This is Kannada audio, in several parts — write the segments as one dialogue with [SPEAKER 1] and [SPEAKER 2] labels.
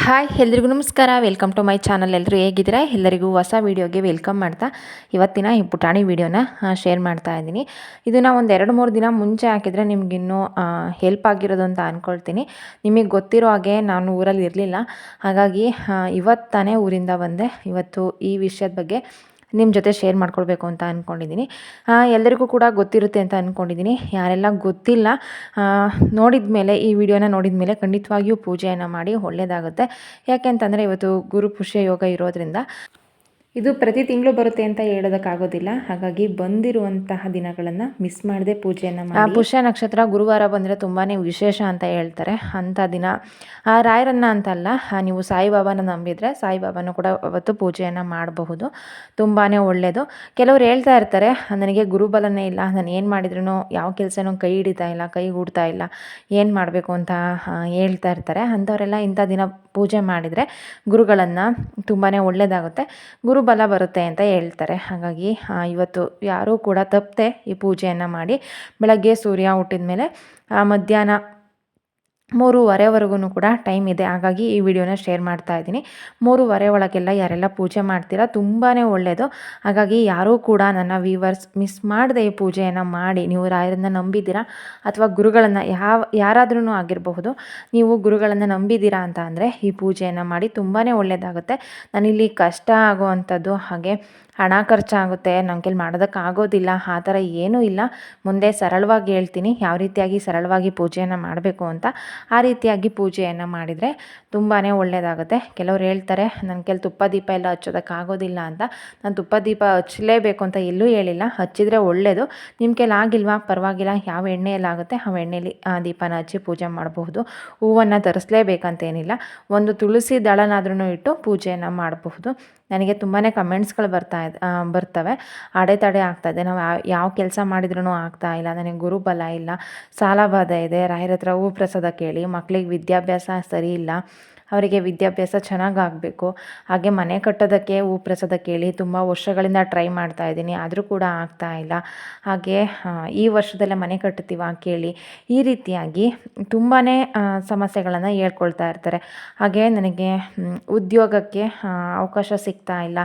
[SPEAKER 1] ಹಾಯ್, ಎಲ್ರಿಗೂ ನಮಸ್ಕಾರ. ವೆಲ್ಕಮ್ ಟು ಮೈ ಚಾನಲ್ ಎಲ್ಲರೂ ಹೇಗಿದ್ದೀರಾ? ಎಲ್ಲರಿಗೂ ಹೊಸ ವೀಡಿಯೋಗೆ ವೆಲ್ಕಮ್ ಮಾಡ್ತಾ ಇವತ್ತಿನ ಈ ಪುಟಾಣಿ ವೀಡಿಯೋನ ಶೇರ್ ಮಾಡ್ತಾ ಇದ್ದೀನಿ. ಇದನ್ನು ಒಂದು ಎರಡು ಮೂರು ದಿನ ಮುಂಚೆ ಹಾಕಿದರೆ ನಿಮಗಿನ್ನೂ ಹೆಲ್ಪ್ ಆಗಿರೋದು ಅಂತ ಅಂದ್ಕೊಳ್ತೀನಿ ನಿಮಗೆ ಗೊತ್ತಿರೋ ಹಾಗೆ ನಾನು ಊರಲ್ಲಿ ಇರಲಿಲ್ಲ ಹಾಗಾಗಿ ಇವತ್ತು ತಾನೇ ಊರಿಂದ ಬಂದೆ. ಇವತ್ತು ಈ ವಿಷಯದ ಬಗ್ಗೆ ನಿಮ್ಮ ಜೊತೆ ಶೇರ್ ಮಾಡ್ಕೊಳ್ಬೇಕು ಅಂತ ಅಂದ್ಕೊಂಡಿದ್ದೀನಿ ಎಲ್ಲರಿಗೂ ಕೂಡ ಗೊತ್ತಿರುತ್ತೆ ಅಂತ ಅಂದ್ಕೊಂಡಿದ್ದೀನಿ ಯಾರೆಲ್ಲ ಗೊತ್ತಿಲ್ಲ ನೋಡಿದ ಮೇಲೆ ಈ ವಿಡಿಯೋನ ನೋಡಿದ ಮೇಲೆ ಖಂಡಿತವಾಗಿಯೂ ಪೂಜೆಯನ್ನು ಮಾಡಿ ಒಳ್ಳೆಯದಾಗುತ್ತೆ ಯಾಕೆ ಅಂತಂದರೆ ಇವತ್ತು ಗುರು ಪುಷ್ಯ ಯೋಗ ಇರೋದ್ರಿಂದ ಇದು ಪ್ರತಿ ತಿಂಗಳು ಬರುತ್ತೆ ಅಂತ ಹೇಳೋದಕ್ಕಾಗೋದಿಲ್ಲ. ಹಾಗಾಗಿ ಬಂದಿರುವಂತಹ ದಿನಗಳನ್ನು ಮಿಸ್ ಮಾಡದೆ ಪೂಜೆಯನ್ನು ಮಾಡಿ. ಪುಷ್ಯ ನಕ್ಷತ್ರ ಗುರುವಾರ ಬಂದರೆ ತುಂಬಾ ವಿಶೇಷ ಅಂತ ಹೇಳ್ತಾರೆ. ಅಂಥ ದಿನ. ಆ ರಾಯರನ್ನ ಅಂತಲ್ಲ ನೀವು ಸಾಯಿಬಾಬಾನ ನಂಬಿದರೆ ಸಾಯಿಬಾಬಾನು ಕೂಡ ಅವತ್ತು ಪೂಜೆಯನ್ನು ಮಾಡಬಹುದು. ತುಂಬಾ ಒಳ್ಳೆಯದು ಕೆಲವರು ಹೇಳ್ತಾ ಇರ್ತಾರೆ ನನಗೆ ಗುರುಬಲನೇ ಇಲ್ಲ ನಾನು ಏನು ಮಾಡಿದ್ರೂ ಯಾವ ಕೆಲಸನೂ ಕೈ ಹಿಡಿತಾ ಇಲ್ಲ ಕೈ ಗೂಡ್ತಾ ಇಲ್ಲ ಏನು ಮಾಡಬೇಕು ಅಂತ ಹೇಳ್ತಾ ಇರ್ತಾರೆ. ಅಂಥವರೆಲ್ಲ ಇಂಥ ದಿನ ಪೂಜೆ ಮಾಡಿದರೆ ಗುರುಗಳನ್ನು ತುಂಬಾ ಒಳ್ಳೆಯದಾಗುತ್ತೆ ಗುರುಬಲ ಬರುತ್ತೆ ಅಂತ ಹೇಳ್ತಾರೆ. ಹಾಗಾಗಿ ಇವತ್ತು ಯಾರೂ ಕೂಡ ತಪ್ಪದೆ ಈ ಪೂಜೆಯನ್ನು ಮಾಡಿ ಬೆಳಗ್ಗೆ ಸೂರ್ಯ ಹುಟ್ಟಿದ ಮೇಲೆ ಮಧ್ಯಾಹ್ನ ಮೂರುವರೆವರೆಗೂ ಕೂಡ ಟೈಮ್ ಇದೆ. ಹಾಗಾಗಿ ಈ ವಿಡಿಯೋನ ಶೇರ್ ಮಾಡ್ತಾ ಇದ್ದೀನಿ. ಮೂರುವರೆ ಒಳಗೆಲ್ಲ ಯಾರೆಲ್ಲ ಪೂಜೆ ಮಾಡ್ತೀರಾ ತುಂಬಾ ಒಳ್ಳೆಯದು ಹಾಗಾಗಿ ಯಾರೂ ಕೂಡ ನನ್ನ ವೀವರ್ಸ್ ಮಿಸ್ ಮಾಡದೆ ಈ ಪೂಜೆಯನ್ನು ಮಾಡಿ, ನೀವು ರಾಯರನ್ನು ನಂಬಿದ್ದೀರಾ ಅಥವಾ ಗುರುಗಳನ್ನು ಯಾವ ಯಾರಾದ್ರೂ ಆಗಿರಬಹುದು, ನೀವು ಗುರುಗಳನ್ನು ನಂಬಿದ್ದೀರಾ ಅಂತ ಅಂದರೆ ಈ ಪೂಜೆಯನ್ನು ಮಾಡಿ ತುಂಬಾ ಒಳ್ಳೆಯದಾಗುತ್ತೆ ನಾನಿಲ್ಲಿ ಕಷ್ಟ ಆಗುವಂಥದ್ದು, ಹಾಗೆ ಹಣ ಖರ್ಚಾಗುತ್ತೆ ನಮ್ಮ ಕೈಲಿ ಮಾಡೋದಕ್ಕಾಗೋದಿಲ್ಲ, ಆ ಥರ ಏನೂ ಇಲ್ಲ. ಮುಂದೆ ಸರಳವಾಗಿ ಹೇಳ್ತೀನಿ, ಯಾವ ರೀತಿಯಾಗಿ ಸರಳವಾಗಿ ಪೂಜೆಯನ್ನು ಮಾಡಬೇಕು ಅಂತ. ಆ ರೀತಿಯಾಗಿ ಪೂಜೆಯನ್ನು ಮಾಡಿದರೆ ತುಂಬಾ ಒಳ್ಳೆಯದಾಗುತ್ತೆ ಕೆಲವ್ರು ಹೇಳ್ತಾರೆ ನನ್ನ ಕೆಲ ತುಪ್ಪ ದೀಪ ಎಲ್ಲ ಹಚ್ಚೋದಕ್ಕೆ ಆಗೋದಿಲ್ಲ ಅಂತ. ನಾನು ತುಪ್ಪ ದೀಪ ಹಚ್ಚಲೇಬೇಕು ಅಂತ ಎಲ್ಲೂ ಹೇಳಿಲ್ಲ. ಹಚ್ಚಿದರೆ ಒಳ್ಳೆಯದು ನಿಮ್ಮ ಕೈಲಿ ಆಗಿಲ್ವಾ? ಪರವಾಗಿಲ್ಲ. ಯಾವ ಎಣ್ಣೆಯಲ್ಲಾಗುತ್ತೆ ಆ ಎಣ್ಣೆಯಲ್ಲಿ ದೀಪನ ಹಚ್ಚಿ ಪೂಜೆ ಮಾಡಬಹುದು. ಹೂವನ್ನು ತರಿಸ್ಲೇಬೇಕಂತೇನಿಲ್ಲ. ಒಂದು ತುಳಸಿ ದಳನಾದ್ರೂ ಇಟ್ಟು ಪೂಜೆಯನ್ನು ಮಾಡಬಹುದು. ನನಗೆ ತುಂಬಾ ಕಮೆಂಟ್ಸ್ಗಳು ಬರ್ತಾ ಬರ್ತವೆ. ಅಡೆತಡೆ ಇದೆ. ನಾವು ಯಾವ ಕೆಲಸ ಮಾಡಿದ್ರೂ ಆಗ್ತಾ ಇಲ್ಲ. ನನಗೆ ಗುರುಬಲ ಇಲ್ಲ. ಸಾಲ ಬಾಧೆ ಇದೆ. ರಾಯರ ಹತ್ರ ಹೂ ಪ್ರಸಾದ ಕೇಳಿ. ಮಕ್ಕಳಿಗೆ ವಿದ್ಯಾಭ್ಯಾಸ ಸರಿ ಇಲ್ಲ. ಅವರಿಗೆ ವಿದ್ಯಾಭ್ಯಾಸ ಚೆನ್ನಾಗಾಗಬೇಕು ಹಾಗೆ ಮನೆ ಕಟ್ಟೋದಕ್ಕೆ, ಹೂ ಪ್ರಸಾದ ಕೇಳಿ ತುಂಬ ವರ್ಷಗಳಿಂದ ಟ್ರೈ ಮಾಡ್ತಾ ಇದ್ದೀನಿ. ಆದರೂ ಕೂಡ ಆಗ್ತಾ ಇಲ್ಲ. ಹಾಗೆ ಈ ವರ್ಷದಲ್ಲೇ ಮನೆ ಕಟ್ಟುತ್ತೀವ ಕೇಳಿ ಈ ರೀತಿಯಾಗಿ ತುಂಬಾ ಸಮಸ್ಯೆಗಳನ್ನು ಹೇಳ್ಕೊಳ್ತಾ ಇರ್ತಾರೆ. ಹಾಗೆ ನನಗೆ ಉದ್ಯೋಗಕ್ಕೆ ಅವಕಾಶ ಸಿಗ್ತಾ ಇಲ್ಲ.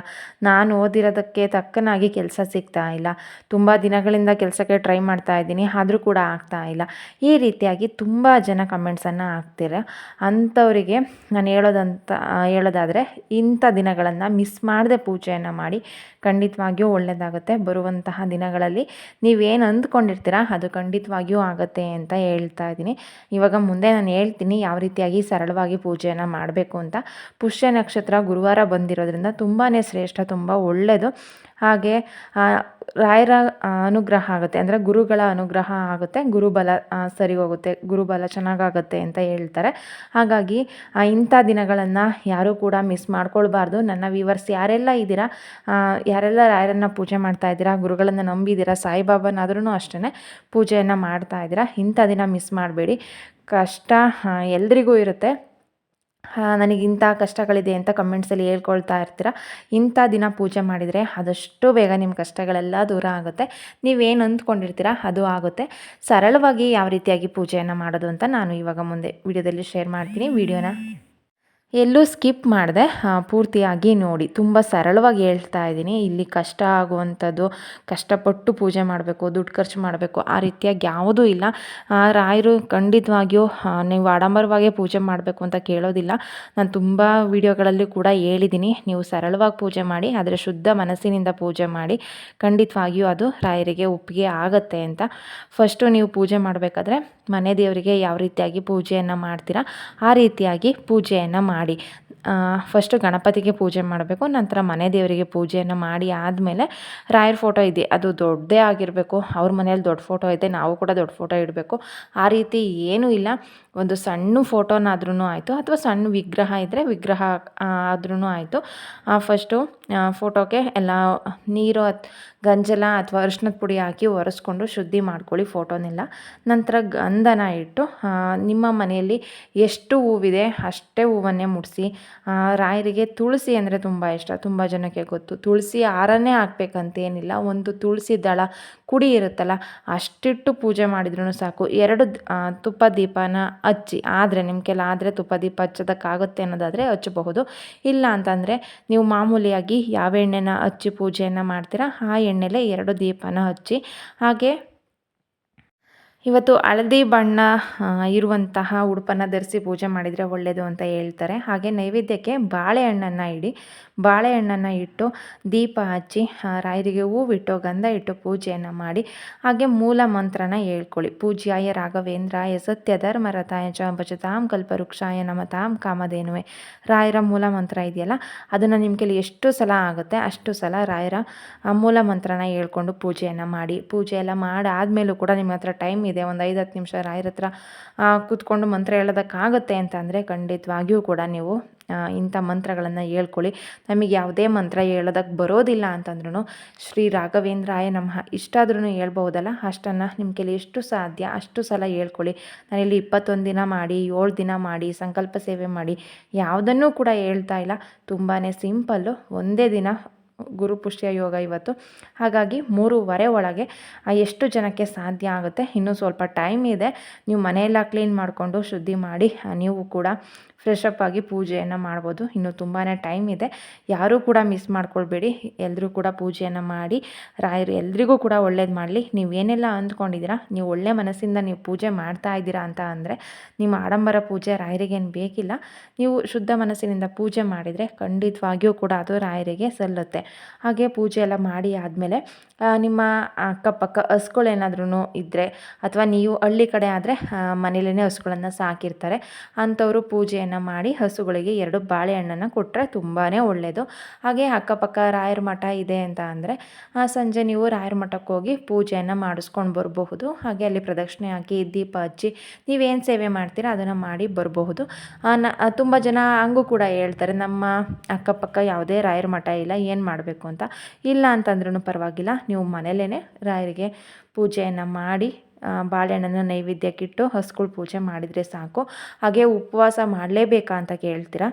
[SPEAKER 1] ನಾನು ಓದಿರೋದಕ್ಕೆ ತಕ್ಕನಾಗಿ ಕೆಲಸ ಸಿಗ್ತಾ ಇಲ್ಲ. ತುಂಬ ದಿನಗಳಿಂದ ಕೆಲಸಕ್ಕೆ ಟ್ರೈ ಮಾಡ್ತಾ ಇದ್ದೀನಿ. ಆದರೂ ಕೂಡ ಆಗ್ತಾ ಇಲ್ಲ. ಈ ರೀತಿಯಾಗಿ ತುಂಬ ಜನ ಕಮೆಂಟ್ಸನ್ನು ಹಾಕ್ತೀರ. ಅಂಥವರಿಗೆ ನಾನು ಹೇಳೋದಂತ ಹೇಳೋದಾದರೆ ಇಂಥ ದಿನಗಳನ್ನು ಮಿಸ್ ಮಾಡದೆ ಪೂಜೆಯನ್ನು ಮಾಡಿ ಖಂಡಿತವಾಗಿಯೂ ಒಳ್ಳೆಯದಾಗುತ್ತೆ ಬರುವಂತಹ ದಿನಗಳಲ್ಲಿ ನೀವೇನು ಅಂದ್ಕೊಂಡಿರ್ತೀರ ಅದು ಖಂಡಿತವಾಗಿಯೂ ಆಗುತ್ತೆ ಅಂತ ಹೇಳ್ತಾ ಇದ್ದೀನಿ. ಇವಾಗ ಮುಂದೆ ನಾನು ಹೇಳ್ತೀನಿ ಯಾವ ರೀತಿಯಾಗಿ ಸರಳವಾಗಿ ಪೂಜೆಯನ್ನು ಮಾಡಬೇಕು ಅಂತ. ಪುಷ್ಯ ನಕ್ಷತ್ರ ಗುರುವಾರ ಬಂದಿರೋದ್ರಿಂದ ತುಂಬಾ ಶ್ರೇಷ್ಠ, ತುಂಬ ಒಳ್ಳೆಯದು ಹಾಗೆ ರಾಯರ ಅನುಗ್ರಹ ಆಗುತ್ತೆ. ಅಂದರೆ ಗುರುಗಳ ಅನುಗ್ರಹ ಆಗುತ್ತೆ, ಗುರುಬಲ ಸರಿ ಹೋಗುತ್ತೆ, ಗುರುಬಲ ಚೆನ್ನಾಗಾಗುತ್ತೆ ಅಂತ ಹೇಳ್ತಾರೆ. ಹಾಗಾಗಿ ಇಂಥ ದಿನಗಳನ್ನು ಯಾರೂ ಕೂಡ ಮಿಸ್ ಮಾಡ್ಕೊಳ್ಬಾರ್ದು. ನನ್ನ ವಿವರ್ಸ್ ಯಾರೆಲ್ಲ ಇದ್ದೀರಾ ಯಾರೆಲ್ಲ ರಾಯರನ್ನು ಪೂಜೆ ಮಾಡ್ತಾ ಇದ್ದೀರಾ, ಗುರುಗಳನ್ನು ನಂಬಿದ್ದೀರಾ ಸಾಯಿಬಾಬನಾದ್ರೂ ಅಷ್ಟೇ ಪೂಜೆಯನ್ನು ಮಾಡ್ತಾ ಇದ್ದೀರಾ, ಇಂಥ ದಿನ ಮಿಸ್ ಮಾಡಬೇಡಿ. ಕಷ್ಟ ಎಲ್ರಿಗೂ ಇರುತ್ತೆ. ನನಗೆ ಇಂಥ ಕಷ್ಟಗಳಿದೆ ಅಂತ ಕಮೆಂಟ್ಸಲ್ಲಿ ಹೇಳ್ಕೊಳ್ತಾ ಇರ್ತೀರ? ಇಂಥ ದಿನ ಪೂಜೆ ಮಾಡಿದರೆ ಅದಷ್ಟು ಬೇಗ ನಿಮ್ಮ ಕಷ್ಟಗಳೆಲ್ಲ ದೂರ ಆಗುತ್ತೆ. ನೀವೇನು ಅಂದ್ಕೊಂಡಿರ್ತೀರ ಅದು ಆಗುತ್ತೆ. ಸರಳವಾಗಿ ಯಾವ ರೀತಿಯಾಗಿ ಪೂಜೆಯನ್ನು ಮಾಡೋದು ಅಂತ ನಾನು ಇವಾಗ ಮುಂದೆ ವಿಡಿಯೋದಲ್ಲಿ ಶೇರ್ ಮಾಡ್ತೀನಿ. ವಿಡಿಯೋನ ಎಲ್ಲೂ ಸ್ಕಿಪ್ ಮಾಡಿದೆ ಪೂರ್ತಿಯಾಗಿ ನೋಡಿ. ತುಂಬ ಸರಳವಾಗಿ ಹೇಳ್ತಾ ಇದ್ದೀನಿ. ಇಲ್ಲಿ ಕಷ್ಟ ಆಗುವಂಥದ್ದು, ಕಷ್ಟಪಟ್ಟು ಪೂಜೆ ಮಾಡಬೇಕು, ದುಡ್ಡು ಖರ್ಚು ಮಾಡಬೇಕು, ಆ ರೀತಿಯಾಗಿ ಯಾವುದೂ ಇಲ್ಲ. ರಾಯರು ಖಂಡಿತವಾಗಿಯೂ ನೀವು ಆಡಂಬರವಾಗೇ ಪೂಜೆ ಮಾಡಬೇಕು ಅಂತ ಕೇಳೋದಿಲ್ಲ. ನಾನು ತುಂಬ ವಿಡಿಯೋಗಳಲ್ಲಿ ಕೂಡ ಹೇಳಿದ್ದೀನಿ. ನೀವು ಸರಳವಾಗಿ ಪೂಜೆ ಮಾಡಿ, ಆದರೆ ಶುದ್ಧ ಮನಸ್ಸಿನಿಂದ ಪೂಜೆ ಮಾಡಿ. ಖಂಡಿತವಾಗಿಯೂ ಅದು ರಾಯರಿಗೆ ಒಪ್ಪಿಗೆ ಆಗತ್ತೆ ಅಂತ. ಫಸ್ಟು ನೀವು ಪೂಜೆ ಮಾಡಬೇಕಾದ್ರೆ ಮನೆ ದೇವರಿಗೆ ಯಾವ ರೀತಿಯಾಗಿ ಪೂಜೆಯನ್ನು ಮಾಡ್ತೀರಾ ಆ ರೀತಿಯಾಗಿ ಪೂಜೆಯನ್ನು ಮಾಡಿ. ಫಸ್ಟು ಗಣಪತಿಗೆ ಪೂಜೆ ಮಾಡಬೇಕು, ನಂತರ ಮನೆ ದೇವರಿಗೆ ಪೂಜೆಯನ್ನು ಮಾಡಿ ಆದಮೇಲೆ ರಾಯರ ಫೋಟೋ ಇದೆ. ಅದು ದೊಡ್ಡದೇ ಆಗಿರಬೇಕು. ಅವ್ರ ಮನೇಲಿ ದೊಡ್ಡ ಫೋಟೋ ಇದೆ ನಾವು ಕೂಡ ದೊಡ್ಡ ಫೋಟೋ ಇಡಬೇಕು. ಆ ರೀತಿ ಏನೂ ಇಲ್ಲ. ಒಂದು ಸಣ್ಣ ಫೋಟೋನಾದ್ರೂ ಆಯಿತು, ಅಥವಾ ಸಣ್ಣ ವಿಗ್ರಹ ಇದ್ದರೆ ವಿಗ್ರಹ ಆದ್ರೂ ಆಯಿತು. ಫಸ್ಟು ಫೋಟೋಗೆ ಎಲ್ಲ ನೀರು ಗಂಜಲ ಅಥವಾ ಅರಿಶಿನದ ಪುಡಿ ಹಾಕಿ ಒರೆಸ್ಕೊಂಡು ಶುದ್ಧಿ ಮಾಡ್ಕೊಳ್ಳಿ ಫೋಟೋನೆಲ್ಲ ನಂತರ ಗಂಧನ ಇಟ್ಟು ನಿಮ್ಮ ಮನೆಯಲ್ಲಿ ಎಷ್ಟು ಹೂವಿದೆ ಅಷ್ಟೇ ಹೂವನ್ನೇ ಮುಡಿಸಿ ರಾಯರಿಗೆ ತುಳಸಿ ಅಂದರೆ ತುಂಬ ಇಷ್ಟ, ತುಂಬ ಜನಕ್ಕೆ ಗೊತ್ತು. ತುಳಸಿ ಹಾರನೇ ಹಾಕ್ಬೇಕಂತೇನಿಲ್ಲ, ಒಂದು ತುಳಸಿ ದಳ ಕುಡಿ ಇರುತ್ತಲ್ಲ, ಅಷ್ಟಿಟ್ಟು ಪೂಜೆ ಮಾಡಿದ್ರೂ ಸಾಕು. ಎರಡು ತುಪ್ಪ ದೀಪನ ಹಚ್ಚಿ, ಆದರೆ ನಿಮ್ಮ ಕೆಲ ಆದರೆ ತುಪ್ಪ ದೀಪ ಹಚ್ಚೋದಕ್ಕಾಗುತ್ತೆ ಅನ್ನೋದಾದರೆ ಹಚ್ಚಬಹುದು. ಇಲ್ಲ ಅಂತಂದರೆ ನೀವು ಮಾಮೂಲಿಯಾಗಿ ಯಾವ ಎಣ್ಣೆನ ಹಚ್ಚಿ ಪೂಜೆಯನ್ನು ಮಾಡ್ತೀರಾ, ಆ ಎಣ್ಣೆಲೆ ಎರಡು ದೀಪನ ಹಚ್ಚಿ, ಹಾಗೆ ಇವತ್ತು ಹಳದಿ ಬಣ್ಣ ಇರುವಂತಹ ಉಡುಪನ್ನು ಧರಿಸಿ ಪೂಜೆ ಮಾಡಿದರೆ ಒಳ್ಳೆಯದು ಅಂತ ಹೇಳ್ತಾರೆ. ಹಾಗೆ ನೈವೇದ್ಯಕ್ಕೆ ಬಾಳೆಹಣ್ಣನ್ನು ಇಡಿ, ಬಾಳೆಹಣ್ಣನ್ನು ಇಟ್ಟು ದೀಪ ಹಚ್ಚಿ ರಾಯರಿಗೆ ಹೂವಿಟ್ಟು ಗಂಧ ಇಟ್ಟು ಪೂಜೆಯನ್ನು ಮಾಡಿ, ಹಾಗೆ ಮೂಲ ಮಂತ್ರನ ಹೇಳ್ಕೊಳ್ಳಿ. ಪೂಜ್ಯಾಯ ರಾಘವೇಂದ್ರಾಯ ಸತ್ಯ ಧರ್ಮರಥಾಯ ಚ ಭಜತಾಂ ಕಲ್ಪವೃಕ್ಷಾಯ ನಮತಾಂ ಕಾಮಧೇನುವೆ. ರಾಯರ ಮೂಲ ಮಂತ್ರ ಇದೆಯಲ್ಲ, ಅದನ್ನು ನಿಮ್ಮ ಕೈಲಿ ಎಷ್ಟು ಸಲ ಆಗುತ್ತೆ ಅಷ್ಟು ಸಲ ರಾಯರ ಮೂಲ ಮಂತ್ರನ ಹೇಳ್ಕೊಂಡು ಪೂಜೆಯನ್ನು ಮಾಡಿ. ಪೂಜೆ ಎಲ್ಲ ಮಾಡಾದಮೇಲೂ ಕೂಡ ನಿಮ್ಮ ಹತ್ರ ಟೈಮ್ ಇದೆ, ಒಂದು ಐದು, ಹತ್ತು ನಿಮಿಷ ರಾಯರ ಹತ್ರ ಕೂತ್ಕೊಂಡು ಮಂತ್ರ ಹೇಳೋದಕ್ಕಾಗುತ್ತೆ ಅಂತಂದರೆ ಖಂಡಿತವಾಗಿಯೂ ಕೂಡ ನೀವು ಇಂಥ ಮಂತ್ರಗಳನ್ನು ಹೇಳ್ಕೊಳ್ಳಿ. ನಮಗೆ ಯಾವುದೇ ಮಂತ್ರ ಹೇಳೋದಕ್ಕೆ ಬರೋದಿಲ್ಲ ಅಂತಂದ್ರೂ ಶ್ರೀ ರಾಘವೇಂದ್ರಾಯ ನಮ್ಮ ಇಷ್ಟಾದ್ರೂ ಹೇಳ್ಬೋದಲ್ಲ ಅಷ್ಟನ್ನು ನಿಮ್ಮ ಕೈಲಿ ಎಷ್ಟು ಸಾಧ್ಯ? ಅಷ್ಟು ಸಲ ಹೇಳ್ಕೊಳ್ಳಿ. ನಾನಿಲ್ಲಿ ಇಪ್ಪತ್ತೊಂದು ದಿನ ಮಾಡಿ, ಏಳು ದಿನ ಮಾಡಿ, ಸಂಕಲ್ಪ ಸೇವೆ ಮಾಡಿ, ಯಾವುದನ್ನೂ ಕೂಡ ಹೇಳ್ತಾ ಇಲ್ಲ. ತುಂಬಾ ಸಿಂಪಲ್ಲು, ಒಂದೇ ದಿನ ಗುರುಪುಷ್ಯ ಯೋಗ ಇವತ್ತು. ಹಾಗಾಗಿ ಮೂರುವರೆ ಒಳಗೆ ಎಷ್ಟು ಜನಕ್ಕೆ ಸಾಧ್ಯ ಆಗುತ್ತೆ? ಇನ್ನೂ ಸ್ವಲ್ಪ ಟೈಮ್ ಇದೆ. ನೀವು ಮನೆಯೆಲ್ಲ ಕ್ಲೀನ್ ಮಾಡಿಕೊಂಡು ಶುದ್ಧಿ ಮಾಡಿ ನೀವು ಕೂಡ ಫ್ರೆಶ್ ಅಪ್ ಆಗಿ ಪೂಜೆಯನ್ನು ಮಾಡ್ಬೋದು. ಇನ್ನೂ ತುಂಬಾ ಟೈಮ್ ಇದೆ. ಯಾರೂ ಕೂಡ ಮಿಸ್ ಮಾಡ್ಕೊಳ್ಬೇಡಿ. ಎಲ್ಲರೂ ಕೂಡ ಪೂಜೆಯನ್ನು ಮಾಡಿ, ರಾಯರು ಎಲ್ರಿಗೂ ಕೂಡ ಒಳ್ಳೇದು ಮಾಡಲಿ. ನೀವು ಏನೆಲ್ಲ ಅಂದ್ಕೊಂಡಿದ್ದೀರಾ? ನೀವು ಒಳ್ಳೆ ಮನಸ್ಸಿಂದ ನೀವು ಪೂಜೆ ಮಾಡ್ತಾ ಇದ್ದೀರಾ ಅಂತ ಅಂದರೆ, ನಿಮ್ಮ ಆಡಂಬರ ಪೂಜೆ ರಾಯರಿಗೇನು ಬೇಕಿಲ್ಲ. ನೀವು ಶುದ್ಧ ಮನಸ್ಸಿನಿಂದ ಪೂಜೆ ಮಾಡಿದರೆ ಖಂಡಿತವಾಗಿಯೂ ಕೂಡ ಅದು ರಾಯರಿಗೆ ಸಲ್ಲುತ್ತೆ. ಹಾಗೆ ಪೂಜೆ ಎಲ್ಲ ಮಾಡಿ ಆದಮೇಲೆ ನಿಮ್ಮ ಅಕ್ಕಪಕ್ಕ ಹಸುಗಳೇನಾದ್ರೂ ಇದ್ದರೆ ಅಥವಾ ನೀವು ಹಳ್ಳಿ ಕಡೆ ಆದರೆ ಮನೇಲೇ ಹಸುಗಳನ್ನು ಸಾಕಿರ್ತಾರೆ. ಅಂಥವರು ಪೂಜೆಯನ್ನು ಮಾಡಿ ಹಸುಗಳಿಗೆ ಎರಡು ಬಾಳೆಹಣ್ಣನ್ನು ಕೊಟ್ಟರೆ ತುಂಬಾ ಒಳ್ಳೆಯದು ಹಾಗೆ ಅಕ್ಕಪಕ್ಕ ರಾಯರ ಮಠ ಇದೆ ಅಂತ ಅಂದರೆ ಸಂಜೆ ನೀವು ರಾಯರ ಮಠಕ್ಕೆ ಹೋಗಿ ಪೂಜೆಯನ್ನು ಮಾಡಿಸ್ಕೊಂಡು ಬರಬಹುದು. ಹಾಗೆ ಅಲ್ಲಿ ಪ್ರದಕ್ಷಿಣೆ ಹಾಕಿ, ದೀಪ ಹಚ್ಚಿ ನೀವೇನು ಸೇವೆ ಮಾಡ್ತೀರಾ ಅದನ್ನು ಮಾಡಿ ಬರಬಹುದು. ತುಂಬ ಜನ ಹಂಗೂ ಕೂಡ ಹೇಳ್ತಾರೆ, ನಮ್ಮ ಅಕ್ಕಪಕ್ಕ ಯಾವುದೇ ರಾಯರ ಮಠ ಇಲ್ಲ, ಏನು ಮಾಡಬೇಕು ಅಂತ. ಇಲ್ಲ ಅಂತಂದ್ರೂ ಪರವಾಗಿಲ್ಲ. ನೀವು ಮನೇಲೇ ರಾಯರಿಗೆ ಪೂಜೆಯನ್ನು ಮಾಡಿ ಬಾಳೆಹಣ್ಣನ್ನು ನೈವೇದ್ಯಕ್ಕಿಟ್ಟು ಹಸ್ಗಳು ಪೂಜೆ ಮಾಡಿದರೆ ಸಾಕು. ಹಾಗೆ ಉಪವಾಸ ಮಾಡಲೇಬೇಕಾ ಅಂತ ಕೇಳ್ತೀರಾ?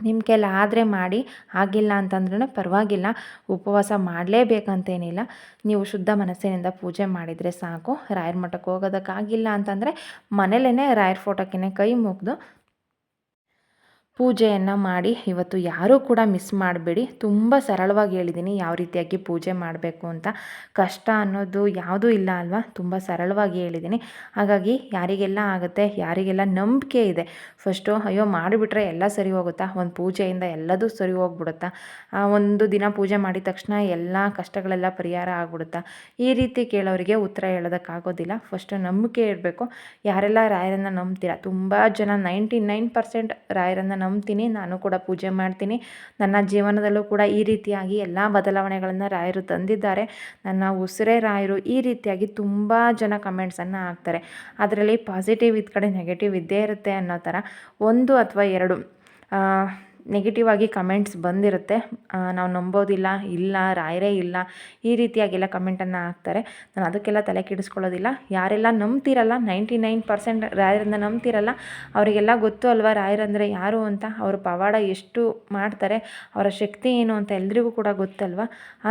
[SPEAKER 1] ನಿಮ್ಮ ಕೆಲ ಆದರೆ ಮಾಡಿ, ಆಗಿಲ್ಲ ಅಂತಂದ್ರೂ ಪರವಾಗಿಲ್ಲ. ಉಪವಾಸ ಮಾಡಲೇಬೇಕಂತೇನಿಲ್ಲ. ನೀವು ಶುದ್ಧ ಮನಸ್ಸಿನಿಂದ ಪೂಜೆ ಮಾಡಿದರೆ ಸಾಕು. ರಾಯರ ಮಠಕ್ಕೆ ಹೋಗೋದಕ್ಕಾಗಿಲ್ಲ ಅಂತಂದರೆ ಮನೇಲೇ ರಾಯರ ಫೋಟೋಕ್ಕೆ ಕೈ ಮುಗಿದು ಪೂಜೆಯನ್ನು ಮಾಡಿ ಇವತ್ತು ಯಾರೂ ಕೂಡ ಮಿಸ್ ಮಾಡಬೇಡಿ. ತುಂಬ ಸರಳವಾಗಿ ಹೇಳಿದ್ದೀನಿ ಯಾವ ರೀತಿಯಾಗಿ ಪೂಜೆ ಮಾಡಬೇಕು ಅಂತ. ಕಷ್ಟ ಅನ್ನೋದು ಯಾವುದೂ ಇಲ್ಲ ಅಲ್ವಾ? ತುಂಬ ಸರಳವಾಗಿ ಹೇಳಿದ್ದೀನಿ ಹಾಗಾಗಿ ಯಾರಿಗೆಲ್ಲ ಆಗುತ್ತೆ, ಯಾರಿಗೆಲ್ಲ ನಂಬಿಕೆ ಇದೆ ಫಸ್ಟು ಅಯ್ಯೋ ಮಾಡಿಬಿಟ್ರೆ ಎಲ್ಲ ಸರಿ ಹೋಗುತ್ತಾ? ಒಂದು ಪೂಜೆಯಿಂದ ಎಲ್ಲದೂ ಸರಿ ಹೋಗ್ಬಿಡುತ್ತಾ? ಒಂದು ದಿನ ಪೂಜೆ ಮಾಡಿದ ತಕ್ಷಣ ಎಲ್ಲ ಕಷ್ಟಗಳೆಲ್ಲ ಪರಿಹಾರ ಆಗ್ಬಿಡುತ್ತಾ? ಈ ರೀತಿ ಕೇಳೋರಿಗೆ ಉತ್ತರ ಹೇಳೋದಕ್ಕಾಗೋದಿಲ್ಲ. ಫಸ್ಟು ನಂಬಿಕೆ ಇರಬೇಕು. ಯಾರೆಲ್ಲ ರಾಯರನ್ನು ನಂಬ್ತೀರಾ? ತುಂಬ ಜನ ನೈಂಟಿ ನೈನ್ ಪರ್ಸೆಂಟ್ ರಾಯರನ್ನು ನಂಬ್ತೀನಿ, ನಾನು ಕೂಡ ಪೂಜೆ ಮಾಡ್ತೀನಿ. ನನ್ನ ಜೀವನದಲ್ಲೂ ಕೂಡ ಈ ರೀತಿಯಾಗಿ ಎಲ್ಲ ಬದಲಾವಣೆಗಳನ್ನು ರಾಯರು ತಂದಿದ್ದಾರೆ. ನನ್ನ ಉಸಿರೇ ರಾಯರು ಈ ರೀತಿಯಾಗಿ ತುಂಬ ಜನ ಕಮೆಂಟ್ಸನ್ನು ಹಾಕ್ತಾರೆ. ಅದರಲ್ಲಿ ಪಾಸಿಟಿವ್ ಇದ್ದ ಕಡೆ ನೆಗೆಟಿವ್ ಇದ್ದೇ ಇರುತ್ತೆ ಅನ್ನೋ ಥರ ಒಂದು ಅಥವಾ ಎರಡು. ನೆಗೆಟಿವ್ ಆಗಿ ಕಮೆಂಟ್ಸ್ ಬಂದಿರುತ್ತೆ. ನಾವು ನಂಬೋದಿಲ್ಲ, ಇಲ್ಲ, ರಾಯರೇ ಇಲ್ಲ, ಈ ರೀತಿಯಾಗೆಲ್ಲ ಕಮೆಂಟನ್ನು ಹಾಕ್ತಾರೆ. ನಾನು ಅದಕ್ಕೆಲ್ಲ ತಲೆ ಕೆಡಿಸ್ಕೊಳ್ಳೋದಿಲ್ಲ. ಯಾರೆಲ್ಲ ನಂಬ್ತಿರಲ್ಲ ನೈಂಟಿ ನೈನ್ ಪರ್ಸೆಂಟ್ ರಾಯರನ್ನ ನಂಬ್ತಿರಲ್ಲ, ಅವರಿಗೆಲ್ಲ ಗೊತ್ತು ಅಲ್ವಾ ರಾಯರಂದರೆ ಯಾರು ಅಂತ? ಅವ್ರ ಪವಾಡ ಎಷ್ಟು ಮಾಡ್ತಾರೆ, ಅವರ ಶಕ್ತಿ ಏನು ಅಂತ ಎಲ್ರಿಗೂ ಕೂಡ ಗೊತ್ತಲ್ವ?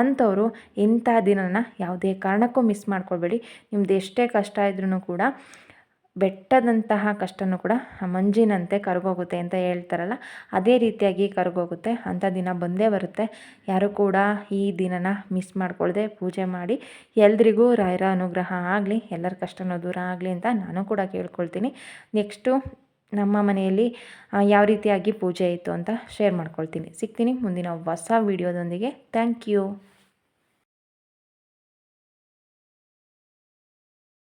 [SPEAKER 1] ಅಂಥವರು ಇಂಥ ದಿನನ ಯಾವುದೇ ಕಾರಣಕ್ಕೂ ಮಿಸ್ ಮಾಡ್ಕೊಳ್ಬೇಡಿ. ನಿಮ್ದು ಎಷ್ಟೇ ಕಷ್ಟ ಇದ್ರೂ ಕೂಡ ಬೆಟ್ಟದಂತಹ ಕಷ್ಟನೂ ಕೂಡ ಮಂಜಿನಂತೆ ಕರಗೋಗುತ್ತೆ ಅಂತ ಹೇಳ್ತಾರಲ್ಲ, ಅದೇ ರೀತಿಯಾಗಿ ಕರಗೋಗುತ್ತೆ. ಅಂಥ ದಿನ ಬಂದೇ ಬರುತ್ತೆ. ಯಾರು ಕೂಡ ಈ ದಿನನ ಮಿಸ್ ಮಾಡ್ಕೊಳ್ಳದೆ ಪೂಜೆ ಮಾಡಿ ಎಲ್ರಿಗೂ ರಾಯರ ಅನುಗ್ರಹ ಆಗಲಿ, ಎಲ್ಲರ ಕಷ್ಟನೂ ದೂರ ಆಗಲಿ ಅಂತ ನಾನು ಕೂಡ ಕೇಳ್ಕೊಳ್ತೀನಿ. ನೆಕ್ಸ್ಟು ನಮ್ಮ ಮನೆಯಲ್ಲಿ ಯಾವ ರೀತಿಯಾಗಿ ಪೂಜೆ ಇತ್ತು ಅಂತ ಶೇರ್ ಮಾಡ್ಕೊಳ್ತೀನಿ. ಸಿಗ್ತೀನಿ ಮುಂದಿನ ಹೊಸ ವೀಡಿಯೋದೊಂದಿಗೆ. Thank you.